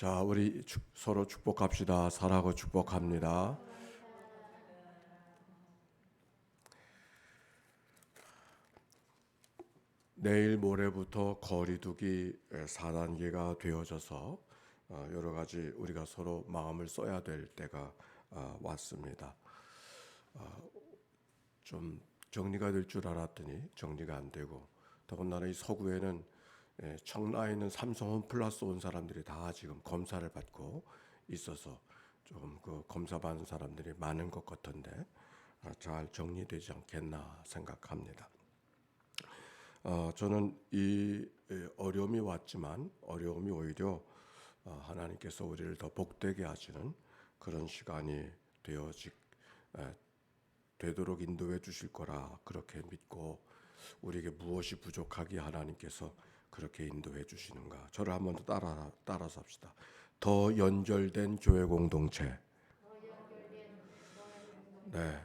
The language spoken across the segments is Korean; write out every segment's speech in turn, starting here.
자, 우리 축- 서로 축복합시다. 사랑하고 축복합니다. 내일 모레부터 거리두기 4단계가 되어져서 어, 여러 가지 우리가 서로 마음을 써야 될 때가 아, 왔습니다. 아, 좀 정리가 될 줄 알았더니 정리가 안 되고 더군다나 이 서구에는 예, 청라에 있는 삼성 홈플러스 온 사람들이 다 지금 검사를 받고 있어서 좀 그 검사 받은 사람들이 많은 것 같은데 아, 잘 정리되지 않겠나 생각합니다. 어, 저는 이 에, 어려움이 왔지만 어려움이 오히려 어, 하나님께서 우리를 더 복되게 하시는 그런 시간이 되어지 에, 되도록 인도해 주실 거라 그렇게 믿고 우리에게 무엇이 부족하기 하나님께서 그렇게 인도해 주시는가 저를 한번 더 따라 따라서 합시다. 더 연결된 교회 공동체. 네,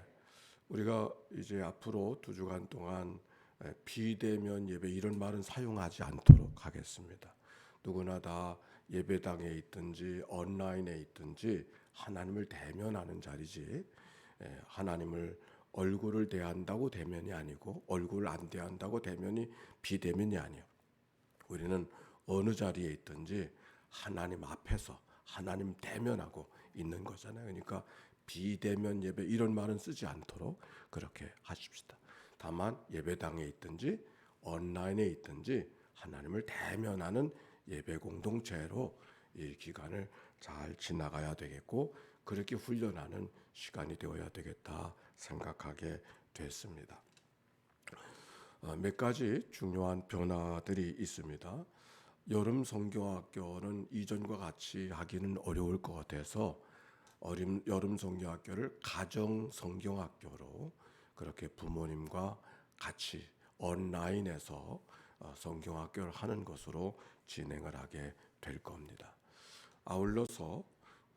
우리가 이제 앞으로 두 주간 동안 에, 비대면 예배 이런 말은 사용하지 않도록 하겠습니다. 누구나 다 예배당에 있든지 온라인에 있든지 하나님을 대면하는 자리지 에, 하나님을 얼굴을 대한다고 대면이 아니고 얼굴 안 대한다고 대면이 비대면이 아니에요. 우리는 어느 자리에 있든지 하나님 앞에서 하나님 대면하고 있는 거잖아요. 그러니까 비대면 예배 이런 말은 쓰지 않도록 그렇게 하십시다. 다만 예배당에 있든지 온라인에 있든지 하나님을 대면하는 예배 공동체로 이 기간을 잘 지나가야 되겠고 그렇게 훈련하는 시간이 되어야 되겠다 생각하게 됐습니다. 어, 몇 가지 중요한 변화들이 있습니다. 여름 성경학교는 이전과 같이 하기는 어려울 것 같아서 어림, 여름 성경학교를 가정 성경학교로 그렇게 부모님과 같이 온라인에서 어, 성경학교를 하는 것으로 진행을 하게 될 겁니다. 아울러서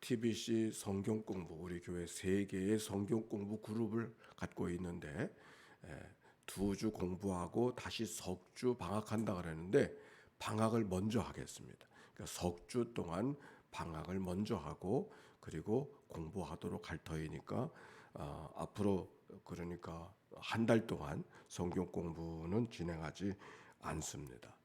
TBC 성경 공부 우리 교회 세 개의 성경 공부 그룹을 갖고 있는데 두 주 공부하고 다시 석 주 방학한다 그랬는데 방학을 먼저 하겠습니다. 그러니까 석 주 동안 방학을 먼저 하고 그리고 공부하도록 할 터이니까 어, 앞으로 그러니까 한 달 동안 성경 공부는 진행하지 않습니다.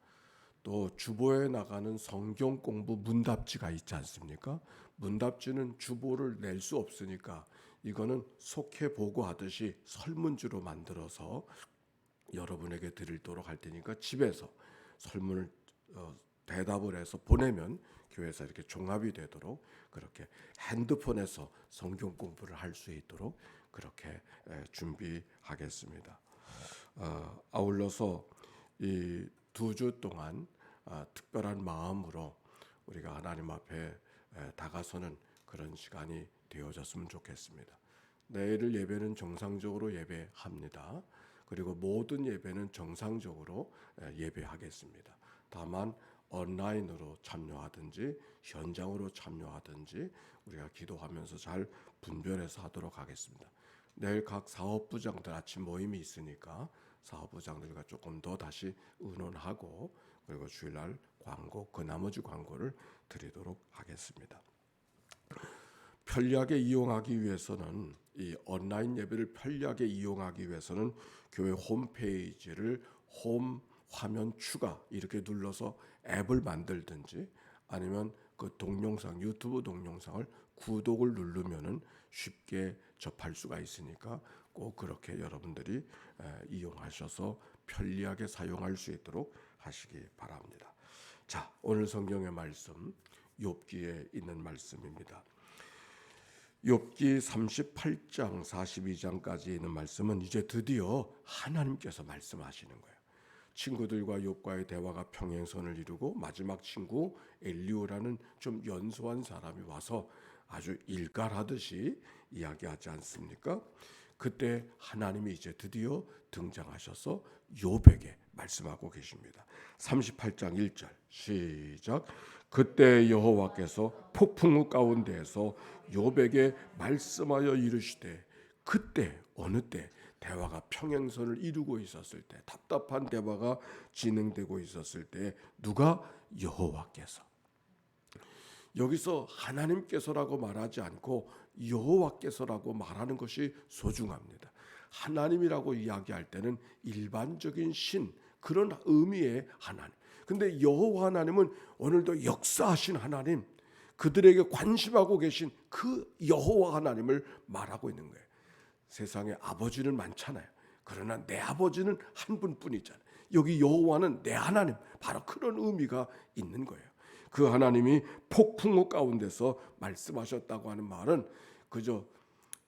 또 주보에 나가는 성경 공부 문답지가 있지 않습니까? 문답지는 주보를 낼 수 없으니까 이거는 속해 보고 하듯이 설문지로 만들어서 여러분에게 드리도록 할 테니까 집에서 설문을 어, 대답을 해서 보내면 교회에서 이렇게 종합이 되도록 그렇게 핸드폰에서 성경 공부를 할 수 있도록 그렇게 에, 준비하겠습니다. 어, 아울러서 이 두 주 동안 아, 특별한 마음으로 우리가 하나님 앞에 에, 다가서는 그런 시간이 되어졌으면 좋겠습니다. 내일 예배는 정상적으로 예배합니다. 그리고 모든 예배는 정상적으로 에, 예배하겠습니다. 다만 온라인으로 참여하든지 현장으로 참여하든지 우리가 기도하면서 잘 분별해서 하도록 하겠습니다. 내일 각 사업부장들 아침 모임이 있으니까 사업부장들과 조금 더 다시 의논하고 그리고 주일날 광고 그 나머지 광고를 드리도록 하겠습니다. 편리하게 이용하기 위해서는 이 온라인 예배를 편리하게 이용하기 위해서는 교회 홈페이지를 홈 화면 추가 이렇게 눌러서 앱을 만들든지 아니면 그 동영상 유튜브 동영상을 구독을 누르면은 쉽게 접할 수가 있으니까 꼭 그렇게 여러분들이 에, 이용하셔서 편리하게 사용할 수 있도록 하시기 바랍니다. 자, 오늘 성경의 말씀 욥기에 있는 말씀입니다. 욥기 38장 42장까지 있는 말씀은 이제 드디어 하나님께서 말씀하시는 거예요. 친구들과 욥과의 대화가 평행선을 이루고 마지막 친구 엘리오라는 좀 연소한 사람이 와서 아주 일갈하듯이 이야기하지 않습니까? 그때 하나님이 이제 드디어 등장하셔서 욥에게 말씀하고 계십니다. 38장 1절 시작 그때 여호와께서 폭풍우 가운데에서 욥에게 말씀하여 이르시되 그때 어느 때 대화가 평행선을 이루고 있었을 때 답답한 대화가 진행되고 있었을 때 누가 여호와께서 여기서 하나님께서라고 말하지 않고 여호와께서라고 말하는 것이 소중합니다. 하나님이라고 이야기할 때는 일반적인 신 그런 의미의 하나님. 근데 여호와 하나님은 오늘도 역사하신 하나님, 그들에게 관심하고 계신 그 여호와 하나님을 말하고 있는 거예요. 세상에 아버지는 많잖아요. 그러나 내 아버지는 한 분뿐이잖아요. 여기 여호와는 내 하나님, 바로 그런 의미가 있는 거예요. 그 하나님이 폭풍우 가운데서 말씀하셨다고 하는 말은 그저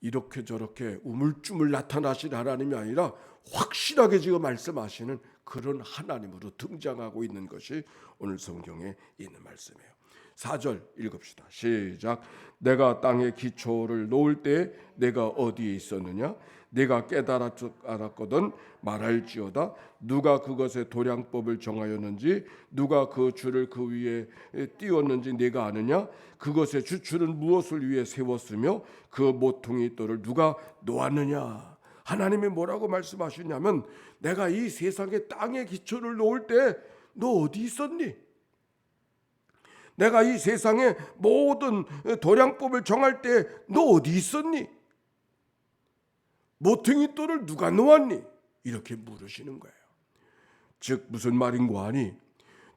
이렇게 저렇게 우물쭈물 나타나신 하나님이 아니라 확실하게 지금 말씀하시는 그런 하나님으로 등장하고 있는 것이 오늘 성경에 있는 말씀이에요. 4절 읽읍시다. 시작. 내가 땅에 기초를 놓을 때 내가 어디에 있었느냐? 내가 깨달았거든 말할지어다 누가 그것의 도량법을 정하였는지 누가 그 줄을 그 위에 띄웠는지 내가 아느냐 그것의 주줄은 무엇을 위해 세웠으며 그 모퉁이 돌을 누가 놓았느냐 하나님이 뭐라고 말씀하시냐면 내가 이 세상에 땅에 기초를 놓을 때 너 어디 있었니? 내가 이 세상의 모든 도량법을 정할 때 너 어디 있었니? 모퉁이 돌을 누가 놓았니? 이렇게 물으시는 거예요. 즉 무슨 말인고 하니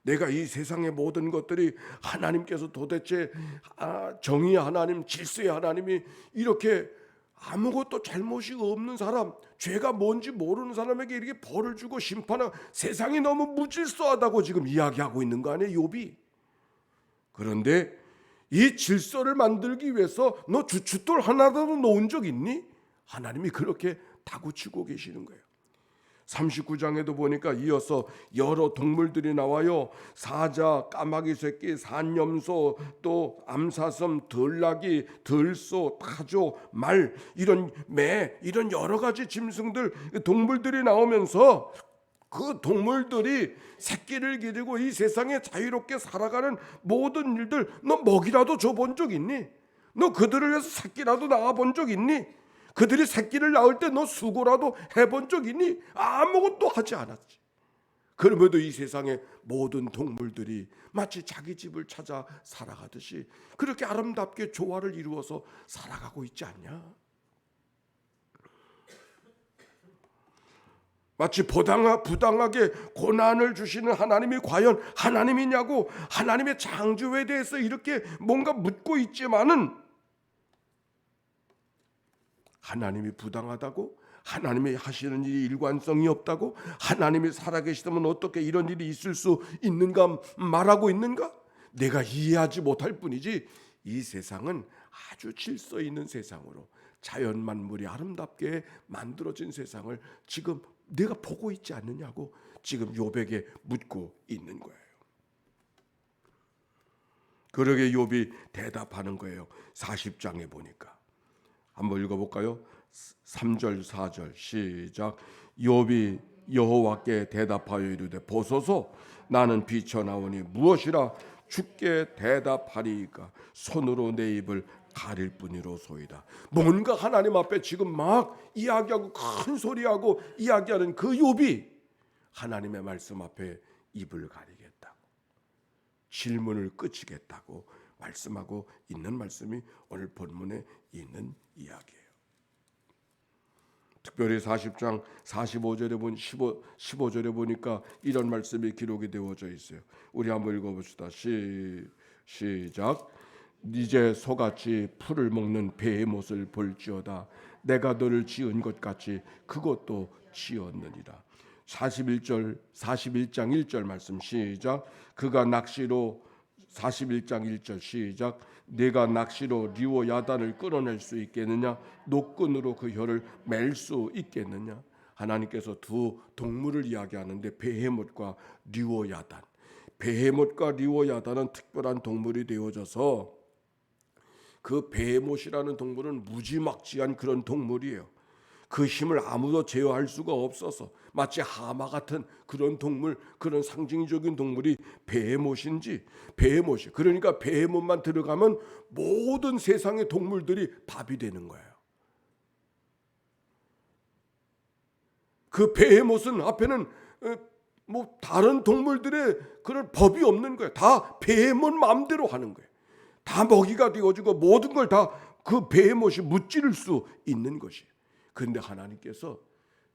내가 이 세상의 모든 것들이 하나님께서 도대체 아, 정의 하나님, 질서의 하나님이 이렇게 아무것도 잘못이 없는 사람, 죄가 뭔지 모르는 사람에게 이렇게 벌을 주고 심판하고 세상이 너무 무질서하다고 지금 이야기하고 있는 거 아니에요, 욥이? 그런데 이 질서를 만들기 위해서 너 주춧돌 하나라도 놓은 적 있니? 하나님이 그렇게 다구치고 계시는 거예요. 39장에도 보니까 이어서 여러 동물들이 나와요. 사자, 까마귀 새끼, 산염소, 또 암사슴, 들나귀, 들소, 타조, 말 이런 매 이런 여러 가지 짐승들 동물들이 나오면서 그 동물들이 새끼를 기르고 이 세상에 자유롭게 살아가는 모든 일들 너 먹이라도 줘본 적 있니? 너 그들을 위해서 새끼라도 낳아 본적 있니? 그들이 새끼를 낳을 때 너 수고라도 해본 적 있니? 아무것도 하지 않았지. 그럼에도 이 세상의 모든 동물들이 마치 자기 집을 찾아 살아가듯이 그렇게 아름답게 조화를 이루어서 살아가고 있지 않냐? 마치 부당하, 부당하게 고난을 주시는 하나님이 과연 하나님이냐고 하나님의 창조에 대해서 이렇게 뭔가 묻고 있지만은 하나님이 부당하다고 하나님이 하시는 일이 일관성이 없다고 하나님이 살아계시다면 어떻게 이런 일이 있을 수 있는가 말하고 있는가 내가 이해하지 못할 뿐이지 이 세상은 아주 질서 있는 세상으로 자연 만물이 아름답게 만들어진 세상을 지금 내가 보고 있지 않느냐고 지금 요백에 묻고 있는 거예요. 그러게 욥이 대답하는 거예요. 40장에 보니까. 한번 읽어 볼까요? 3절 4절 시작. 욥이 여호와께 대답하여 이르되 보소서 나는 비쳐나오니 무엇이라 주께 대답하리이까 손으로 내 입을 가릴 뿐이로소이다. 뭔가 하나님 앞에 지금 막 이야기하고 큰 소리하고 이야기하는 그 욥이 하나님의 말씀 앞에 입을 가리겠다고 질문을 끝이겠다고 말씀하고 있는 말씀이 오늘 본문에 있는 이야기예요. 특별히 40장 45절에 본 15, 15절에 보니까 이런 말씀이 기록이 되어져 있어요. 우리 한번 읽어봅시다. 시, 시작. 이제 소같이 풀을 먹는 배의 못을 볼지어다. 내가 너를 지은 것 같이 그것도 지었느니라. 41절 41장 1절 말씀 시작. 그가 낚시로 41장 1절 시작. 내가 낚시로 리오 야단을 끌어낼 수 있겠느냐? 노끈으로 그 혀를 맬 수 있겠느냐? 하나님께서 두 동물을 이야기하는데 베헤못과 리오 야단. 베헤못과 리오 야단은 특별한 동물이 되어져서 그 베헤못이라는 동물은 무지막지한 그런 동물이에요. 그 힘을 아무도 제어할 수가 없어서 마치 하마 같은 그런 동물, 그런 상징적인 동물이 베헤못인지 베헤못이 그러니까 베헤못만 들어가면 모든 세상의 동물들이 밥이 되는 거예요. 그 베헤못은 앞에는 어, 뭐 다른 동물들의 그런 법이 없는 거예요. 다 베헤못 마음대로 하는 거예요. 다 먹이가 되어지고 모든 걸 다 그 베헤못이 무찌를 수 있는 것이. 그 런데 하나님께서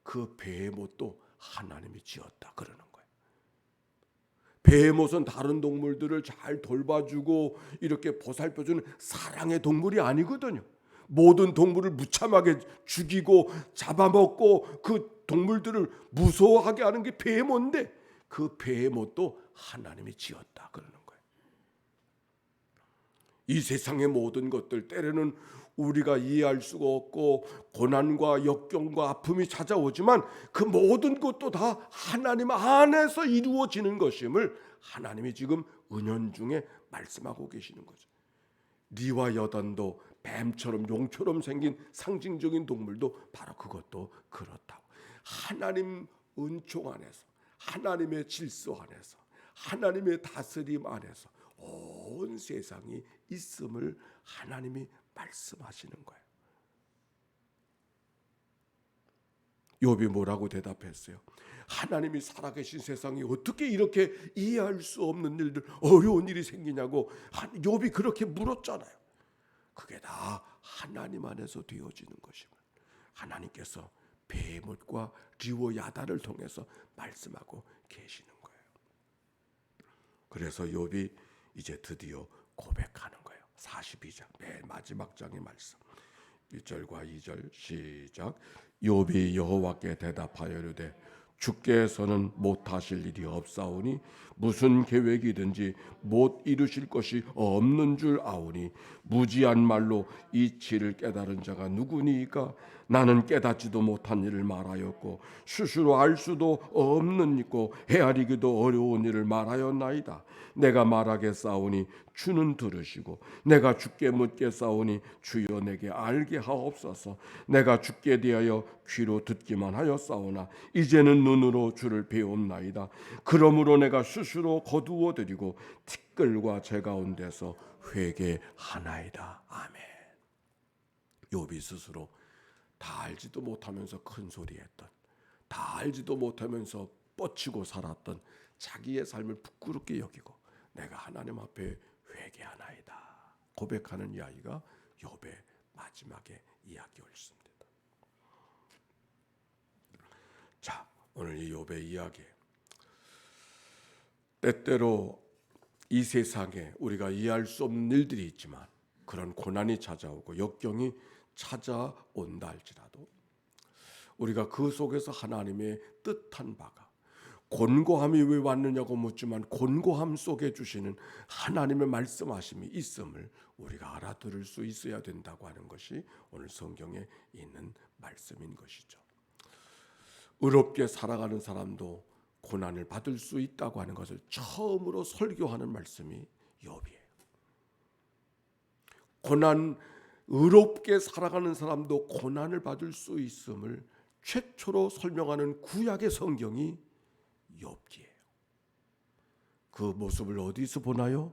그 베헤못도 하나님이 지었다 그러는 거예요. 베헤못은 다른 동물들을 잘 돌봐주고 이렇게 보살펴주는 사랑의 동물이 아니거든요. 모든 동물을 무참하게 죽이고 잡아먹고 그 동물들을 무서워하게 하는 게 베헤못인데 그 베헤못도 하나님이 지었다 그러는 거예요. 이 세상의 모든 것들 때로는 우리가 이해할 수가 없고 고난과 역경과 아픔이 찾아오지만 그 모든 것도 다 하나님 안에서 이루어지는 것임을 하나님이 지금 은연 중에 말씀하고 계시는 거죠. 리와 여단도 뱀처럼 용처럼 생긴 상징적인 동물도 바로 그것도 그렇다고. 하나님 은총 안에서 하나님의 질서 안에서 하나님의 다스림 안에서 온 세상이 있음을 하나님이 말씀하시는 거예요. 욥이 뭐라고 대답했어요? 하나님이 살아계신 세상이 어떻게 이렇게 이해할 수 없는 일들, 어려운 일이 생기냐고 한- 욥이 그렇게 물었잖아요. 그게 다 하나님 안에서 되어지는 것임을 하나님께서 베못과 리오 야다를 통해서 말씀하고 계시는 거예요. 그래서 욥이 이제 드디어 고백하는. 42장 맨 마지막 장의 말씀. 1절과 2절 시작. 욥이 여호와께 대답하여 이르되 주께서는 못하실 일이 없사오니 무슨 계획이든지 못 이루실 것이 없는 줄 아오니 무지한 말로 이치를 깨달은 자가 누구니이까? 나는 깨닫지도 못한 일을 말하였고 스스로 알 수도 없는 있고 헤아리기도 어려운 일을 말하였나이다. 내가 말하겠사오니 주는 들으시고 내가 주께 묻겠사오니 주여 내게 알게 하옵소서. 내가 주께 대하여 귀로 듣기만 하였사오나 이제는 눈으로 주를 배움나이다. 그러므로 내가 스스로 거두어 드리고 티끌과 제 가운데서 회개하나이다. 아멘. 욥이 스스로 다 알지도 못하면서 큰 소리했던 다 알지도 못하면서 뻗치고 살았던 자기의 삶을 부끄럽게 여기고 내가 하나님 앞에 회개하나이다. 고백하는 이야기가 욥의 마지막의 이야기였습니다. 자 오늘 이 욥의 이야기 때때로 이 세상에 우리가 이해할 수 없는 일들이 있지만 그런 고난이 찾아오고 역경이 찾아온다 할지라도 우리가 그 속에서 하나님의 뜻한 바가 곤고함이 왜 왔느냐고 묻지만 곤고함 속에 주시는 하나님의 말씀하심이 있음을 우리가 알아들을 수 있어야 된다고 하는 것이 오늘 성경에 있는 말씀인 것이죠. 의롭게 살아가는 사람도 고난을 받을 수 있다고 하는 것을 처음으로 설교하는 말씀이 욥이에요. 고난 의롭게 살아가는 사람도 고난을 받을 수 있음을 최초로 설명하는 구약의 성경이 욥기예요. 그 모습을 어디서 보나요?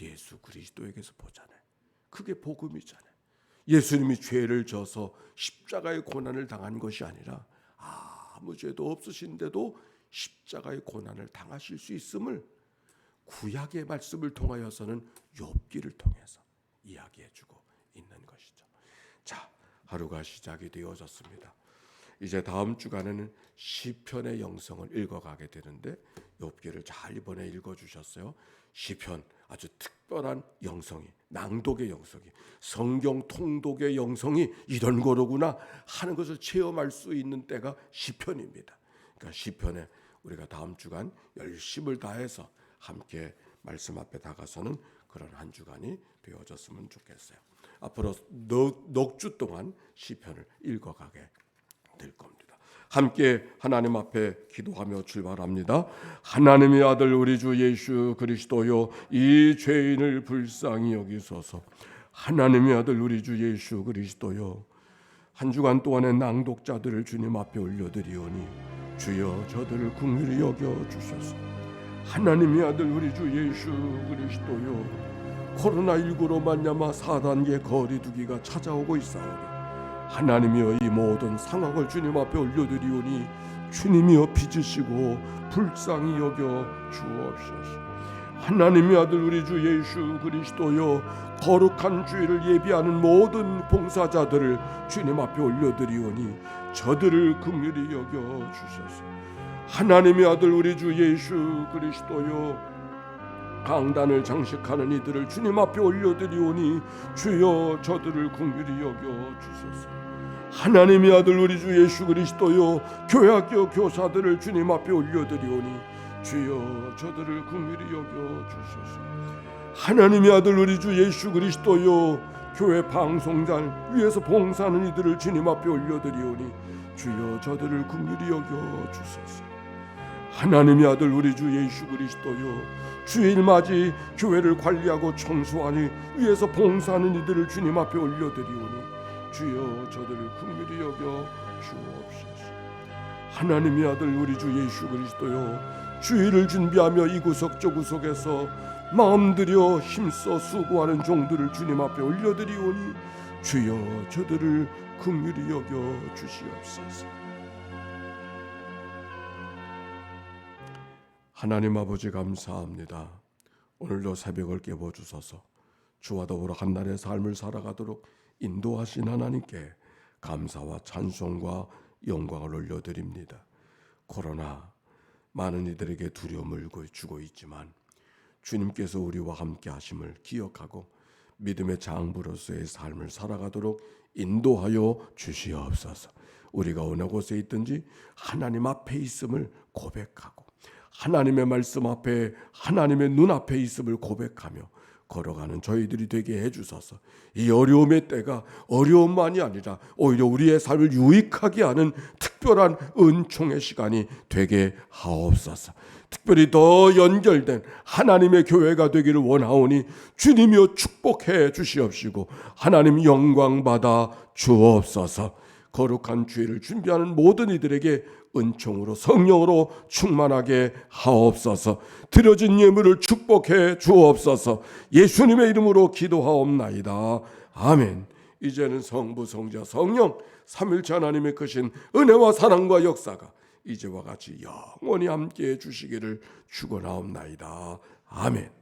예수 그리스도에게서 보잖아요. 그게 복음이잖아요. 예수님이 죄를 져서 십자가의 고난을 당한 것이 아니라 아무 죄도 없으신데도 십자가의 고난을 당하실 수 있음을 구약의 말씀을 통하여서는 욥기를 통해서 이야기해 주고 있는 것이죠. 자, 하루가 시작이 되어졌습니다. 이제 다음 주간에는 시편의 영성을 읽어가게 되는데 욥기를 잘 이번에 읽어주셨어요. 시편 아주 특별한 영성이 낭독의 영성이 성경 통독의 영성이 이런 거로구나 하는 것을 체험할 수 있는 때가 시편입니다. 그러니까 시편에 우리가 다음 주간 열심을 다해서 함께 말씀 앞에 다가서는 그런 한 주간이 되어졌으면 좋겠어요. 앞으로 넉 주 동안 시편을 읽어가게 될 겁니다. 함께 하나님 앞에 기도하며 출발합니다. 하나님의 아들 우리 주 예수 그리스도요 이 죄인을 불쌍히 여기소서. 하나님의 아들 우리 주 예수 그리스도요 한 주간 동안의 낭독자들을 주님 앞에 올려드리오니 주여 저들을 긍휼히 여겨 주소서. 하나님의 아들 우리 주 예수 그리스도요 코로나 19로 말미암아 4단계 거리두기가 찾아오고 있사오니 하나님이여 이 모든 상황을 주님 앞에 올려드리오니 주님이여 빚으시고 불쌍히 여겨 주옵소서. 하나님의 아들 우리 주 예수 그리스도여 거룩한 주일을 예비하는 모든 봉사자들을 주님 앞에 올려드리오니 저들을 긍휼히 여겨 주소서. 하나님의 아들 우리 주 예수 그리스도여 강단을 장식하는 이들을 주님 앞에 올려드리오니 주여 저들을 긍휼히 여겨 주소서. 하나님의 아들 우리 주 예수 그리스도여 교학교 교사들을 주님 앞에 올려드리오니 주여 저들을 긍휼히 여겨 주소서. 하나님의 아들 우리 주 예수 그리스도여 교회 방송장 위에서 봉사하는 이들을 주님 앞에 올려드리오니 주여 저들을 긍휼히 여겨 주소서. 하나님의 아들 우리 주 예수 그리스도여 주일 맞이 교회를 관리하고 청소하니 위에서 봉사하는 이들을 주님 앞에 올려드리오니 주여 저들을 긍휼히 여겨 주옵소서. 하나님의 아들 우리 주 예수 그리스도여 주일을 준비하며 이 구석 저 구석에서 마음 들여 힘써 수고하는 종들을 주님 앞에 올려드리오니 주여 저들을 긍휼히 여겨 주시옵소서. 하나님 아버지 감사합니다. 오늘도 새벽을 깨워 주소서. 주와 더불어 한 날의 삶을 살아가도록 인도하신 하나님께 감사와 찬송과 영광을 올려드립니다. 코로나 많은 이들에게 두려움을 주고 있지만 주님께서 우리와 함께 하심을 기억하고 믿음의 장부로서의 삶을 살아가도록 인도하여 주시옵소서. 우리가 어느 곳에 있든지 하나님 앞에 있음을 고백하고 하나님의 말씀 앞에 하나님의 눈 앞에 있음을 고백하며 걸어가는 저희들이 되게 해주소서. 이 어려움의 때가 어려움만이 아니라 오히려 우리의 삶을 유익하게 하는 특별한 은총의 시간이 되게 하옵소서. 특별히 더 연결된 하나님의 교회가 되기를 원하오니 주님이여 축복해 주시옵시고 하나님 영광 받아 주옵소서. 거룩한 주일을 준비하는 모든 이들에게 은총으로 성령으로 충만하게 하옵소서. 드려진 예물을 축복해 주옵소서. 예수님의 이름으로 기도하옵나이다. 아멘. 이제는 성부 성자 성령 삼일체 하나님의 크신 은혜와 사랑과 역사가 이제와 같이 영원히 함께 해 주시기를 축원하옵나이다. 아멘.